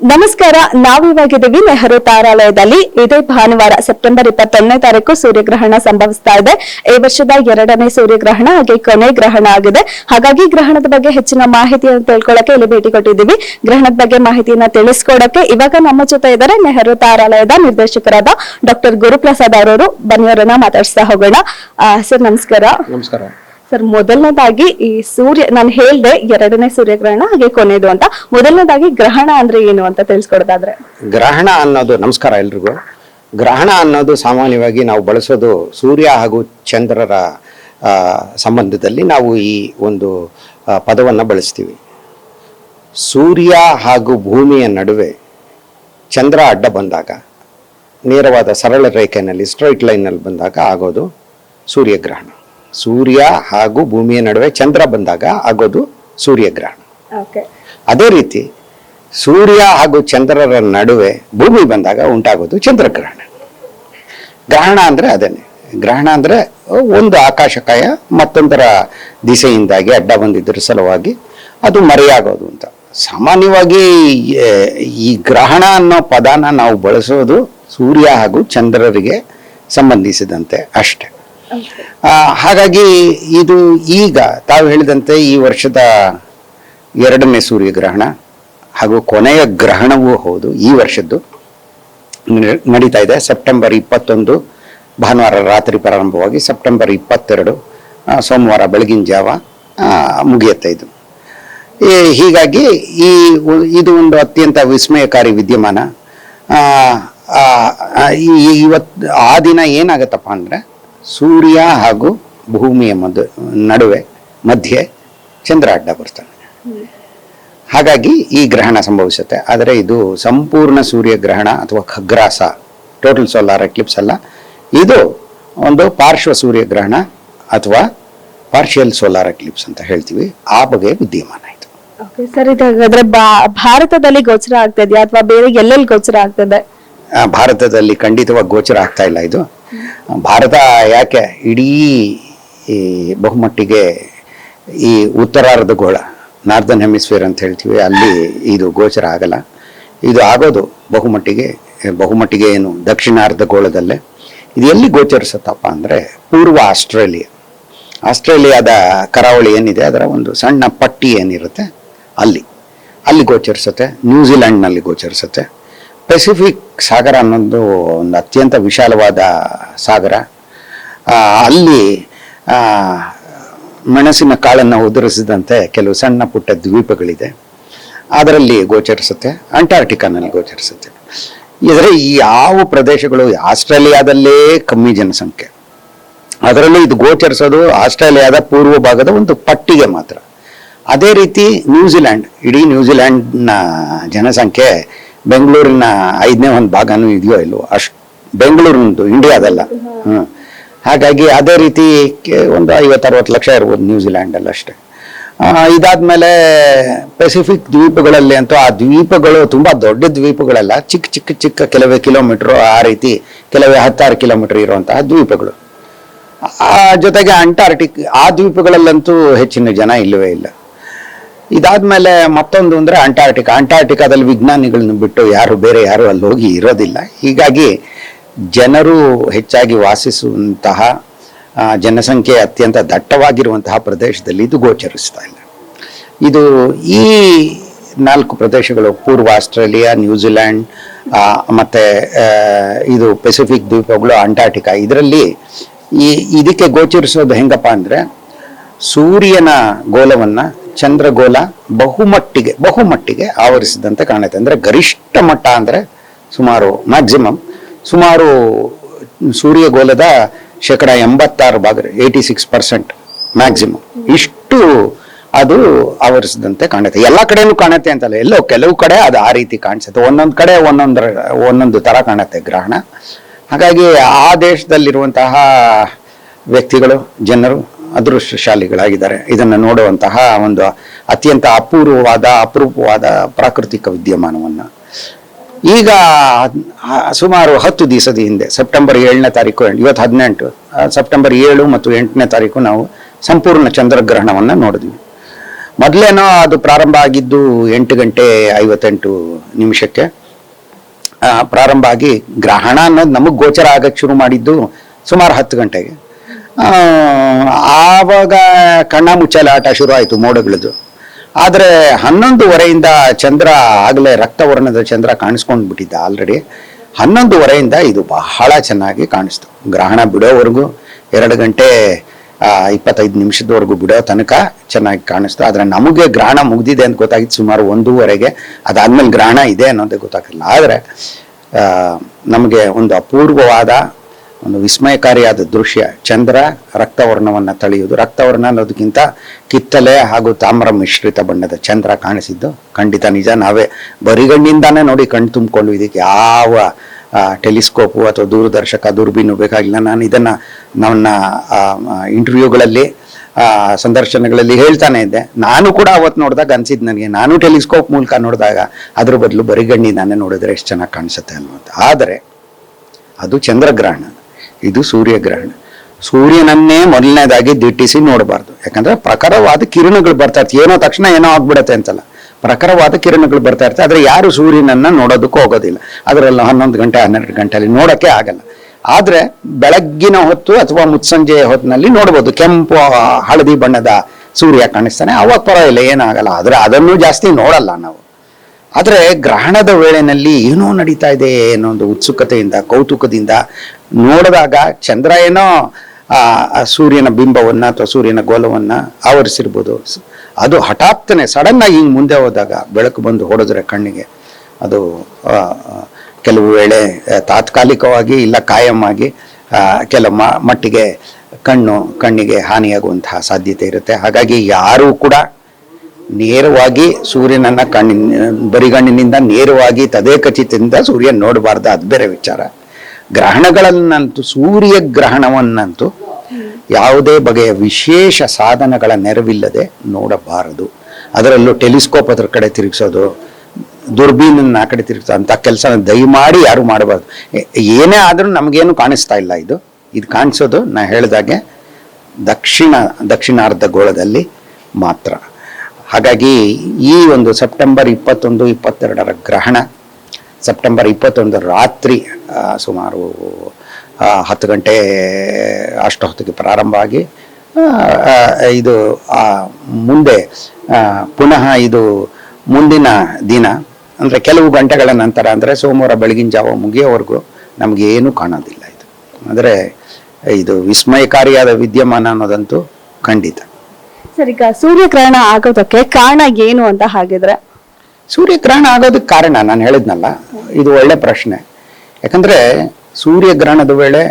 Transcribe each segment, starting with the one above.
ನಮಸ್ಕಾರ ನಾವಿವಾಗಿದ್ದೀವಿ ನೆಹರು ತಾರಾಲಯದಲ್ಲಿ ಇದೇ ಭಾನುವಾರ, ಸೆಪ್ಟೆಂಬರ್ ಇಪ್ಪತ್ತೊಂದನೇ ತಾರೀಕು ಸೂರ್ಯಗ್ರಹಣ ಸಂಭವಿಸ್ತಾ ಇದೆ. ಈ ವರ್ಷದ ಎರಡನೇ ಸೂರ್ಯಗ್ರಹಣ, ಹಾಗೆ ಕೊನೆ ಗ್ರಹಣ ಆಗಿದೆ. ಹಾಗಾಗಿ ಗ್ರಹಣದ ಬಗ್ಗೆ ಹೆಚ್ಚಿನ ಮಾಹಿತಿಯನ್ನು ತಿಳ್ಕೊಳ್ಳಕ್ಕೆ ಇಲ್ಲಿ ಭೇಟಿ ಕೊಟ್ಟಿದ್ದೀವಿ. ಗ್ರಹಣದ ಬಗ್ಗೆ ಮಾಹಿತಿಯನ್ನ ತಿಳಿಸ್ಕೊಡಕ್ಕೆ ಇವಾಗ ನಮ್ಮ ಜೊತೆ ಇದ್ದಾರೆ ನೆಹರು ತಾರಾಲಯದ ನಿರ್ದೇಶಕರಾದ ಡಾಕ್ಟರ್ ಗುರುಪ್ರಸಾದ್ ಅವರವರು. ಬನ್ನಿಯವರನ್ನ ಮಾತಾಡಿಸ್ತಾ ಹೋಗೋಣ. ಸರ್, ನಮಸ್ಕಾರ. ನಮಸ್ಕಾರ. ಸರ್, ಮೊದಲನೇದಾಗಿ ಈ ಸೂರ್ಯ, ನಾನು ಹೇಳ್ದೆ ಎರಡನೇ ಸೂರ್ಯಗ್ರಹಣ, ಹಾಗೆ ಕೊನೆಯದು ಅಂತ. ಮೊದಲನೇದಾಗಿ ಗ್ರಹಣ ಅಂದ್ರೆ ಏನು ಅಂತ ತಿಳಿಸ್ಕೊಡೋದಾದ್ರೆ? ಗ್ರಹಣ ಅನ್ನೋದು, ನಮಸ್ಕಾರ ಎಲ್ರಿಗೂ. ಗ್ರಹಣ ಅನ್ನೋದು ಸಾಮಾನ್ಯವಾಗಿ ನಾವು ಬಳಸೋದು ಸೂರ್ಯ ಹಾಗೂ ಚಂದ್ರರ ಸಂಬಂಧದಲ್ಲಿ ನಾವು ಈ ಒಂದು ಪದವನ್ನು ಬಳಸ್ತೀವಿ. ಸೂರ್ಯ ಹಾಗೂ ಭೂಮಿಯ ನಡುವೆ ಚಂದ್ರ ಅಡ್ಡ ಬಂದಾಗ, ನೇರವಾದ ಸರಳ ರೇಖೆಯಲ್ಲಿ ಸ್ಟ್ರೈಟ್ ಲೈನಲ್ಲಿ ಬಂದಾಗ ಆಗೋದು ಸೂರ್ಯಗ್ರಹಣ. ಸೂರ್ಯ ಹಾಗೂ ಭೂಮಿಯ ನಡುವೆ ಚಂದ್ರ ಬಂದಾಗ ಆಗೋದು ಸೂರ್ಯಗ್ರಹಣ. ಅದೇ ರೀತಿ ಸೂರ್ಯ ಹಾಗೂ ಚಂದ್ರರ ನಡುವೆ ಭೂಮಿ ಬಂದಾಗ ಉಂಟಾಗೋದು ಚಂದ್ರಗ್ರಹಣ. ಗ್ರಹಣ ಅಂದ್ರೆ ಅದನ್ನೇ. ಗ್ರಹಣ ಅಂದ್ರೆ ಒಂದು ಆಕಾಶಕಾಯ ಮತ್ತೊಂದರ ದಿಸೆಯಿಂದಾಗಿ ಅಡ್ಡ ಬಂದಿದ್ದರ ಸಲುವಾಗಿ ಅದು ಮರೆಯಾಗೋದು ಅಂತ. ಸಾಮಾನ್ಯವಾಗಿ ಈ ಗ್ರಹಣ ಅನ್ನೋ ಪದನ ನಾವು ಬಳಸೋದು ಸೂರ್ಯ ಹಾಗೂ ಚಂದ್ರರಿಗೆ ಸಂಬಂಧಿಸಿದಂತೆ ಅಷ್ಟೆ. ಹಾಗಾಗಿ ಇದು ಈಗ ತಾವು ಹೇಳಿದಂತೆ ಈ ವರ್ಷದ ಎರಡನೇ ಸೂರ್ಯಗ್ರಹಣ ಹಾಗೂ ಕೊನೆಯ ಗ್ರಹಣವೂ ಹೌದು, ಈ ವರ್ಷದ್ದು ನಡೀತಾ ಇದೆ. ಸೆಪ್ಟೆಂಬರ್ ಇಪ್ಪತ್ತೊಂದು, ಭಾನುವಾರ ರಾತ್ರಿ ಪ್ರಾರಂಭವಾಗಿ ಸೆಪ್ಟೆಂಬರ್ ಇಪ್ಪತ್ತೆರಡು ಸೋಮವಾರ ಬೆಳಗಿನ ಜಾವ ಮುಗಿಯುತ್ತೆ ಇದು. ಹೀಗಾಗಿ ಈ ಇದು ಒಂದು ಅತ್ಯಂತ ವಿಸ್ಮಯಕಾರಿ ವಿದ್ಯಮಾನ. ಈ- ಇವತ್ತು ಆ ದಿನ ಏನಾಗತ್ತಪ್ಪ ಅಂದ್ರೆ ಸೂರ್ಯ ಹಾಗೂ ಭೂಮಿಯ ಮಧ್ಯ ನಡುವೆ, ಮಧ್ಯೆ ಚಂದ್ರ ಅಡ್ಡ ಬರ್ತಾನೆ ಹಾಗಾಗಿ ಈ ಗ್ರಹಣ ಸಂಭವಿಸುತ್ತೆ. ಆದರೆ ಇದು ಸಂಪೂರ್ಣ ಸೂರ್ಯ ಗ್ರಹಣ ಅಥವಾ ಖಗ್ರಾಸ ಟೋಟಲ್ ಸೋಲಾರ್ ಎಕ್ಲಿಪ್ಸ್ ಅಲ್ಲ. ಇದು ಒಂದು ಪಾರ್ಶ್ವ ಸೂರ್ಯ ಗ್ರಹಣ ಅಥವಾ ಪಾರ್ಷಿಯಲ್ ಸೋಲಾರ್ ಎಕ್ಲಿಪ್ಸ್ ಅಂತ ಹೇಳ್ತೀವಿ. ಆ ಬಗೆಯ ವಿದ್ಯಮಾನ ಇದು. ಸರ್ ಇದಾಗಾದ್ರೆ ಭಾರತದಲ್ಲಿ ಗೋಚರ ಇದೆಯಾ ಅಥವಾ ಬೇರೆ ಎಲ್ಲೆಲ್ಲಿ ಗೋಚರ ಆಗ್ತದೆ ಭಾರತದಲ್ಲಿ ಖಂಡಿತವಾಗಿ ಗೋಚರ ಆಗ್ತಾ ಇಲ್ಲ ಇದು. ಭಾರತ ಯಾಕೆ ಇಡೀ ಈ ಬಹುಮಟ್ಟಿಗೆ ಈ ಉತ್ತರಾರ್ಧ ಗೋಳ ನಾರ್ದನ್ ಹೆಮಿಸ್ಫಿಯರ್ ಅಂತ ಹೇಳ್ತೀವಿ, ಅಲ್ಲಿ ಇದು ಗೋಚರ ಆಗಲ್ಲ. ಇದು ಆಗೋದು ಬಹುಮಟ್ಟಿಗೆ ಬಹುಮಟ್ಟಿಗೆ ಏನು, ದಕ್ಷಿಣಾರ್ಧ ಗೋಳದಲ್ಲೇ. ಇದು ಎಲ್ಲಿ ಗೋಚರಿಸುತ್ತಪ್ಪ ಅಂದರೆ ಪೂರ್ವ ಆಸ್ಟ್ರೇಲಿಯಾ. ಆಸ್ಟ್ರೇಲಿಯಾದ ಕರಾವಳಿ ಏನಿದೆ, ಅದರ ಒಂದು ಸಣ್ಣ ಪಟ್ಟಿ ಏನಿರುತ್ತೆ, ಅಲ್ಲಿ. ಅಲ್ಲಿ ಗೋಚರಿಸುತ್ತೆ ನ್ಯೂಜಿಲ್ಯಾಂಡ್ನಲ್ಲಿ ಗೋಚರಿಸುತ್ತೆ. ಪೆಸಿಫಿಕ್ ಸಾಗರ ಅನ್ನೋದು ಒಂದು ಅತ್ಯಂತ ವಿಶಾಲವಾದ ಸಾಗರ. ಅಲ್ಲಿ ಮೆಣಸಿನ ಕಾಳನ್ನು ಉದುರಿಸಿದಂತೆ ಕೆಲವು ಸಣ್ಣ ಪುಟ್ಟ ದ್ವೀಪಗಳಿದೆ. ಅದರಲ್ಲಿ ಗೋಚರಿಸುತ್ತೆ ಅಂಟಾರ್ಟಿಕಾನಲ್ಲಿ ಗೋಚರಿಸುತ್ತೆ. ಇದರ ಈ ಯಾವ ಪ್ರದೇಶಗಳು, ಆಸ್ಟ್ರೇಲಿಯಾದಲ್ಲೇ ಕಮ್ಮಿ ಜನಸಂಖ್ಯೆ. ಅದರಲ್ಲೂ ಇದು ಗೋಚರಿಸೋದು ಆಸ್ಟ್ರೇಲಿಯಾದ ಪೂರ್ವ ಭಾಗದ ಒಂದು ಪಟ್ಟಿಗೆ ಮಾತ್ರ. ಅದೇ ರೀತಿ ನ್ಯೂಜಿಲ್ಯಾಂಡ್, ಇಡೀ ನ್ಯೂಜಿಲ್ಯಾಂಡ್ನ ಜನಸಂಖ್ಯೆ ಬೆಂಗಳೂರಿನ ಐದನೇ ಒಂದು ಭಾಗನೂ ಇದೆಯೋ ಇಲ್ಲವೋ ಅಷ್ಟು ಬೆಂಗಳೂರಿನದು ಇಂಡಿಯಾದಲ್ಲ. ಹ್ಞೂ ಹಾಗಾಗಿ ಅದೇ ರೀತಿ ಒಂದು ಐವತ್ತರವತ್ತು ಲಕ್ಷ ಇರ್ಬೋದು ನ್ಯೂಜಿಲ್ಯಾಂಡಲ್ಲಿ ಅಷ್ಟೇ. ಇದಾದಮೇಲೆ ಇದಾದ್ಮೇಲೆ ಪೆಸಿಫಿಕ್ ದ್ವೀಪಗಳಲ್ಲಿ ಅಂತೂ ಆ ದ್ವೀಪಗಳು ತುಂಬ ದೊಡ್ಡ ದ್ವೀಪಗಳಲ್ಲ ಚಿಕ್ಕ ಚಿಕ್ಕ ಚಿಕ್ಕ ಕೆಲವೇ ಕಿಲೋಮೀಟ್ರು ಆ ರೀತಿ ಕೆಲವೇ ಹತ್ತಾರು ಕಿಲೋಮೀಟರ್ ಇರುವಂತಹ ದ್ವೀಪಗಳು. ಆ ಜೊತೆಗೆ ಅಂಟಾರ್ಟಿಕ್ ಆ ದ್ವೀಪಗಳಲ್ಲಂತೂ ಹೆಚ್ಚಿನ ಜನ ಇಲ್ಲವೇ ಇಲ್ಲ. ಇದಾದ್ಮೇಲೆ ಮತ್ತೊಂದು ಅಂದ್ರೆ ಅಂಟಾರ್ಟಿಕಾ ಅಂಟಾರ್ಟಿಕಾದಲ್ಲಿ ವಿಜ್ಞಾನಿಗಳನ್ನ ಬಿಟ್ಟು ಯಾರು ಬೇರೆ ಯಾರು ಅಲ್ಲಿ ಹೋಗಿ ಇರೋದಿಲ್ಲ. ಹೀಗಾಗಿ ಜನರು ಹೆಚ್ಚಾಗಿ ವಾಸಿಸುವಂತಹ ಜನಸಂಖ್ಯೆ ಅತ್ಯಂತ ದಟ್ಟವಾಗಿರುವಂತಹ ಪ್ರದೇಶದಲ್ಲಿ ಇದು ಗೋಚರಿಸ್ತಾ ಇಲ್ಲ. ಇದು ಈ ನಾಲ್ಕು ಪ್ರದೇಶಗಳು, ಪೂರ್ವ ಆಸ್ಟ್ರೇಲಿಯಾ ನ್ಯೂಜಿಲ್ಯಾಂಡ್ ಮತ್ತೆ ಇದು ಪೆಸಿಫಿಕ್ ದ್ವೀಪಗಳು ಅಂಟಾರ್ಟಿಕಾ ಇದರಲ್ಲಿ ಈ, ಇದಕ್ಕೆ ಗೋಚರಿಸೋದು ಹೆಂಗಪ್ಪ ಅಂದ್ರೆ ಸೂರ್ಯನ ಗೋಲವನ್ನ ಚಂದ್ರಗೋಲ ಬಹುಮಟ್ಟಿಗೆ ಬಹುಮಟ್ಟಿಗೆ ಆವರಿಸಿದಂತೆ ಕಾಣುತ್ತೆ. ಅಂದ್ರೆ ಗರಿಷ್ಠ ಮಟ್ಟ ಅಂದ್ರೆ ಸುಮಾರು ಮ್ಯಾಕ್ಸಿಮಮ್ ಸುಮಾರು ಸೂರ್ಯಗೋಲದ ಶೇಕಡ ಎಂಬತ್ತಾರು ಭಾಗ ಏಯ್ಟಿ ಸಿಕ್ಸ್ ಪರ್ಸೆಂಟ್ ಮ್ಯಾಕ್ಸಿಮಮ್ ಇಷ್ಟು ಅದು ಆವರಿಸಿದಂತೆ ಕಾಣುತ್ತೆ. ಎಲ್ಲ ಕಡೆನೂ ಕಾಣುತ್ತೆ ಅಂತಲ್ಲ, ಎಲ್ಲೋ ಕೆಲವು ಕಡೆ ಅದು ಆ ರೀತಿ ಕಾಣಿಸುತ್ತೆ. ಒಂದೊಂದು ಕಡೆ ಒಂದೊಂದರ, ಒಂದೊಂದು ತರ ಕಾಣುತ್ತೆ ಗ್ರಹಣ. ಹಾಗಾಗಿ ಆ ದೇಶದಲ್ಲಿರುವಂತಹ ವ್ಯಕ್ತಿಗಳು, ಜನರು ಅದೃಷ್ಟಶಾಲಿಗಳಾಗಿದ್ದಾರೆ. ಇದನ್ನು ನೋಡುವಂತಹ ಒಂದು ಅತ್ಯಂತ ಅಪೂರ್ವವಾದ, ಅಪರೂಪವಾದ ಪ್ರಾಕೃತಿಕ ವಿದ್ಯಮಾನವನ್ನು. ಈಗ ಸುಮಾರು ಹತ್ತು ದಿವಸದ ಹಿಂದೆ, ಸೆಪ್ಟೆಂಬರ್ ಏಳನೇ ತಾರೀಕು, ಇವತ್ತು ಹದಿನೆಂಟು ಸೆಪ್ಟೆಂಬರ್ ಏಳು ಮತ್ತು ಎಂಟನೇ ತಾರೀಕು ನಾವು ಸಂಪೂರ್ಣ ಚಂದ್ರಗ್ರಹಣವನ್ನು ನೋಡಿದ್ವಿ. ಮೊದಲೇನೋ ಅದು ಪ್ರಾರಂಭ ಆಗಿದ್ದು ಎಂಟು ಗಂಟೆ ಐವತ್ತೆಂಟು ನಿಮಿಷಕ್ಕೆ. ಪ್ರಾರಂಭ ಆಗಿ ಗ್ರಹಣ ಅನ್ನೋದು ನಮಗೆ ಗೋಚರ ಆಗಕ್ಕೆ ಶುರು ಮಾಡಿದ್ದು ಸುಮಾರು ಹತ್ತು ಗಂಟೆಗೆ. ಆವಾಗ ಕಣ್ಣ ಮುಚ್ಚಲ ಆಟ ಶುರು ಆಯಿತು ಮೋಡಗಳದ್ದು ಆದರೆ ಹನ್ನೊಂದುವರೆಯಿಂದ ಚಂದ್ರ ಆಗಲೇ ರಕ್ತವರ್ಣದ ಚಂದ್ರ ಕಾಣಿಸ್ಕೊಂಡು ಬಿಟ್ಟಿದ್ದ ಆಲ್ರೆಡಿ ಹನ್ನೊಂದುವರೆಯಿಂದ ಇದು ಬಹಳ ಚೆನ್ನಾಗಿ ಕಾಣಿಸ್ತು. ಗ್ರಹಣ ಬಿಡೋವರೆಗೂ ಎರಡು ಗಂಟೆ ಇಪ್ಪತ್ತೈದು ನಿಮಿಷದವರೆಗೂ ಬಿಡೋ ತನಕ ಚೆನ್ನಾಗಿ ಕಾಣಿಸ್ತು. ಆದರೆ ನಮಗೆ ಗ್ರಹಣ ಮುಗಿದಿದೆ ಅಂತ ಗೊತ್ತಾಗಿತ್ತು. ಸುಮಾರು ಒಂದೂವರೆಗೆ ಅದಾದಮೇಲೆ ಗ್ರಹಣ ಇದೆ ಅನ್ನೋದೇ ಗೊತ್ತಾಗಲಿಲ್ಲ ಆದರೆ ನಮಗೆ ಒಂದು ಅಪೂರ್ವವಾದ ಒಂದು ವಿಸ್ಮಯಕಾರಿಯಾದ ದೃಶ್ಯ. ಚಂದ್ರ ರಕ್ತವರ್ಣವನ್ನು ತಳೆಯುವುದು. ರಕ್ತವರ್ಣ ಅನ್ನೋದಕ್ಕಿಂತ ಕಿತ್ತಲೆ ಹಾಗೂ ತಾಮ್ರ ಮಿಶ್ರಿತ ಬಣ್ಣದ ಚಂದ್ರ ಕಾಣಿಸಿದ್ದು ಖಂಡಿತ ನಿಜ. ನಾವೇ ಬರಿಗಣ್ಣಿಂದಾನೇ ನೋಡಿ ಕಣ್ಣು ತುಂಬಿಕೊಂಡು ಇದಕ್ಕೆ ಯಾವ ಟೆಲಿಸ್ಕೋಪು ಅಥವಾ ದೂರದರ್ಶಕ ದೂರಬೀನು ಬೇಕಾಗಿಲ್ಲ. ನಾನು ಇದನ್ನು ನನ್ನ ಇಂಟರ್ವ್ಯೂಗಳಲ್ಲಿ ಸಂದರ್ಶನಗಳಲ್ಲಿ ಹೇಳ್ತಾನೆ ಇದ್ದೆ. ನಾನು ಕೂಡ ಅವತ್ತು ನೋಡಿದಾಗ ಅನ್ಸಿದ್ದು ನನಗೆ, ನಾನು ಟೆಲಿಸ್ಕೋಪ್ ಮೂಲಕ ನೋಡಿದಾಗ ಅದ್ರ ಬದಲು ಬರಿಗಣ್ಣಿಂದಾನೇ ನೋಡಿದ್ರೆ ಎಷ್ಟು ಚೆನ್ನಾಗಿ ಕಾಣಿಸುತ್ತೆ ಅನ್ನುವಂಥ ಆದರೆ ಅದು ಚಂದ್ರಗ್ರಹಣ. ಇದು ಸೂರ್ಯಗ್ರಹಣ. ಸೂರ್ಯನನ್ನೇ ಮೊದಲನೇದಾಗಿ ದಿಟ್ಟಿಸಿ ನೋಡಬಾರ್ದು. ಯಾಕಂದ್ರೆ ಪ್ರಖರವಾದ ಕಿರಣಗಳು ಬರ್ತಾ ಇರ್ತವೆ. ಏನೋ ತಕ್ಷಣ ಏನೋ ಆಗ್ಬಿಡತ್ತೆ ಅಂತಲ್ಲ. ಪ್ರಖರವಾದ ಕಿರಣಗಳು ಬರ್ತಾ ಇರ್ತವೆ. ಆದರೆ ಯಾರು ಸೂರ್ಯನನ್ನ ನೋಡೋದಕ್ಕೂ ಹೋಗೋದಿಲ್ಲ. ಅದರಲ್ಲಿ ಹನ್ನೊಂದು ಗಂಟೆ, ಹನ್ನೆರಡು ಗಂಟೆಯಲ್ಲಿ ನೋಡೋಕ್ಕೆ ಆಗಲ್ಲ. ಆದರೆ ಬೆಳಗ್ಗಿನ ಹೊತ್ತು ಅಥವಾ ಮುತ್ಸಂಜೆಯ ಹೊತ್ತಿನಲ್ಲಿ ನೋಡ್ಬೋದು. ಕೆಂಪು, ಹಳದಿ ಬಣ್ಣದ ಸೂರ್ಯ ಕಾಣಿಸ್ತಾನೆ. ಅವಾಗ ಪರವಾಗಿಲ್ಲ, ಏನಾಗಲ್ಲ. ಆದರೆ ಅದನ್ನು ಜಾಸ್ತಿ ನೋಡಲ್ಲ ನಾವು. ಆದರೆ ಗ್ರಹಣದ ವೇಳೆಯಲ್ಲಿ ಏನೋ ನಡೀತಾ ಇದೆ ಅನ್ನೋ ಒಂದು ಉತ್ಸುಕತೆಯಿಂದ, ಕೌತುಕದಿಂದ ನೋಡಿದಾಗ ಚಂದ್ರ ಏನೋ ಆ ಸೂರ್ಯನ ಬಿಂಬವನ್ನ ಅಥವಾ ಸೂರ್ಯನ ಗೋಲವನ್ನ ಆವರಿಸಿರ್ಬೋದು. ಅದು ಹಠಾತ್ತನೆ ಸಡನ್ ಆಗಿ ಹಿಂಗೆ ಮುಂದೆ ಹೋದಾಗ ಬೆಳಕು ಬಂದು ಹೊಡೆದ್ರೆ ಕಣ್ಣಿಗೆ. ಅದು ಕೆಲವು ವೇಳೆ ತಾತ್ಕಾಲಿಕವಾಗಿ ಇಲ್ಲ ಕಾಯಂ ಆಗಿ ಆ, ಕೆಲವು ಮಟ್ಟಿಗೆ ಕಣ್ಣು ಕಣ್ಣಿಗೆ ಹಾನಿಯಾಗುವಂತಹ ಸಾಧ್ಯತೆ ಇರುತ್ತೆ. ಹಾಗಾಗಿ ಯಾರೂ ಕೂಡ ನೇರವಾಗಿ ಸೂರ್ಯನನ್ನ ಕಣ್ಣಿನ ಬರಿಗಣ್ಣಿನಿಂದ ನೇರವಾಗಿ ತದೇಕಚಿತದಿಂದ ಸೂರ್ಯನ ನೋಡಬಾರ್ದು. ಅದು ಬೇರೆ ವಿಚಾರ. ಗ್ರಹಣಗಳನ್ನಂತೂ, ಸೂರ್ಯ ಗ್ರಹಣವನ್ನಂತೂ ಯಾವುದೇ ಬಗೆಯ ವಿಶೇಷ ಸಾಧನಗಳ ನೆರವಿಲ್ಲದೆ ನೋಡಬಾರದು. ಅದರಲ್ಲೂ ಟೆಲಿಸ್ಕೋಪ್ ಅದ್ರ ಕಡೆ ತಿರುಗಿಸೋದು, ದುರ್ಬೀನನ್ನು ಆ ಕಡೆ ತಿರುಗಿಸೋ ಅಂತ ಕೆಲಸ ದಯಮಾಡಿ ಯಾರು ಮಾಡಬಾರ್ದು. ಏನೇ ಆದರೂ ನಮಗೇನು ಕಾಣಿಸ್ತಾ ಇಲ್ಲ ಇದು. ಇದು ಕಾಣಿಸೋದು ನಾ ಹೇಳಿದಾಗೆ ದಕ್ಷಿಣ, ದಕ್ಷಿಣಾರ್ಧ ಗೋಳದಲ್ಲಿ ಮಾತ್ರ. ಹಾಗಾಗಿ ಈ ಒಂದು ಸೆಪ್ಟೆಂಬರ್ ಇಪ್ಪತ್ತೊಂದು, ಇಪ್ಪತ್ತೆರಡರ ಗ್ರಹಣ, ಸೆಪ್ಟೆಂಬರ್ ಇಪ್ಪತ್ತೊಂದು ರಾತ್ರಿ ಸುಮಾರು ಹತ್ತು ಗಂಟೆ ಅಷ್ಟು ಹೊತ್ತಿಗೆ ಪ್ರಾರಂಭ ಆಗಿ ಇದು ಮುಂದೆ ಪುನಃ ಇದು ಮುಂದಿನ ದಿನ ಅಂದರೆ ಕೆಲವು ಗಂಟೆಗಳ ನಂತರ ಅಂದರೆ ಸೋಮವಾರ ಬೆಳಗಿನ ಜಾವ ಮುಗಿಯೋವರೆಗೂ ನಮಗೆ ಏನೂ ಕಾಣೋದಿಲ್ಲ ಇದು. ಅಂದರೆ ಇದು ವಿಸ್ಮಯಕಾರಿಯಾದ ವಿದ್ಯಮಾನ ಅನ್ನೋದಂತೂ ಖಂಡಿತ. ಸರ್ ಈಗ ಸೂರ್ಯಗ್ರಹಣ ಆಗೋದಕ್ಕೆ ಕಾರಣ ಏನು ಅಂತ ಹಾಗಿದ್ರೆ? ಸೂರ್ಯಗ್ರಹಣ ಆಗೋದಕ್ಕೆ ಕಾರಣ ನಾನು ಹೇಳಿದ್ನಲ್ಲ ಇದು ಒಳ್ಳೆ ಪ್ರಶ್ನೆ. ಯಾಕಂದ್ರೆ ಸೂರ್ಯಗ್ರಹಣದ ವೇಳೆ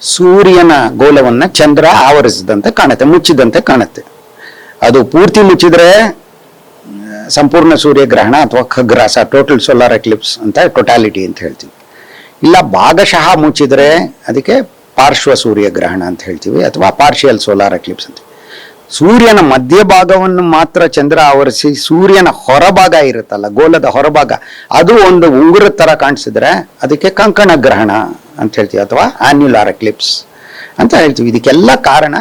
ಸೂರ್ಯನ ಗೋಲವನ್ನ ಚಂದ್ರ ಆವರಿಸಿದಂತೆ ಕಾಣುತ್ತೆ, ಮುಚ್ಚಿದಂತೆ ಕಾಣುತ್ತೆ. ಅದು ಪೂರ್ತಿ ಮುಚ್ಚಿದ್ರೆ, ಸಂಪೂರ್ಣ ಸೂರ್ಯಗ್ರಹಣ ಅಥವಾ ಖಗ್ರಾಸ ಟೋಟಲ್ ಸೋಲಾರ್ ಎಕ್ಲಿಪ್ಸ್ ಅಂತ ಟೊಟಾಲಿಟಿ ಅಂತ ಹೇಳ್ತೀವಿ. ಇಲ್ಲ, ಭಾಗಶಃ ಮುಚ್ಚಿದ್ರೆ ಅದಕ್ಕೆ ಪಾರ್ಶ್ವ ಸೂರ್ಯಗ್ರಹಣ ಅಂತ ಹೇಳ್ತೀವಿ ಅಥವಾ ಪಾರ್ಷಿಯಲ್ ಸೋಲಾರ್ ಎಕ್ಲಿಪ್ಸ್ ಅಂತ. ಸೂರ್ಯನ ಮಧ್ಯಭಾಗವನ್ನು ಮಾತ್ರ ಚಂದ್ರ ಆವರಿಸಿ ಸೂರ್ಯನ ಹೊರಭಾಗ ಇರುತ್ತಲ್ಲ ಗೋಲದ ಹೊರಭಾಗ, ಅದು ಒಂದು ಉಂಗುರದ ತರ ಕಾಣಿಸಿದ್ರೆ ಅದಕ್ಕೆ ಕಂಕಣ ಗ್ರಹಣ ಅಂತ ಹೇಳ್ತೀವಿ ಅಥವಾ ಆನ್ಯುಲಾರ್ ಎಕ್ಲಿಪ್ಸ್ ಅಂತ ಹೇಳ್ತೀವಿ. ಇದಕ್ಕೆಲ್ಲ ಕಾರಣ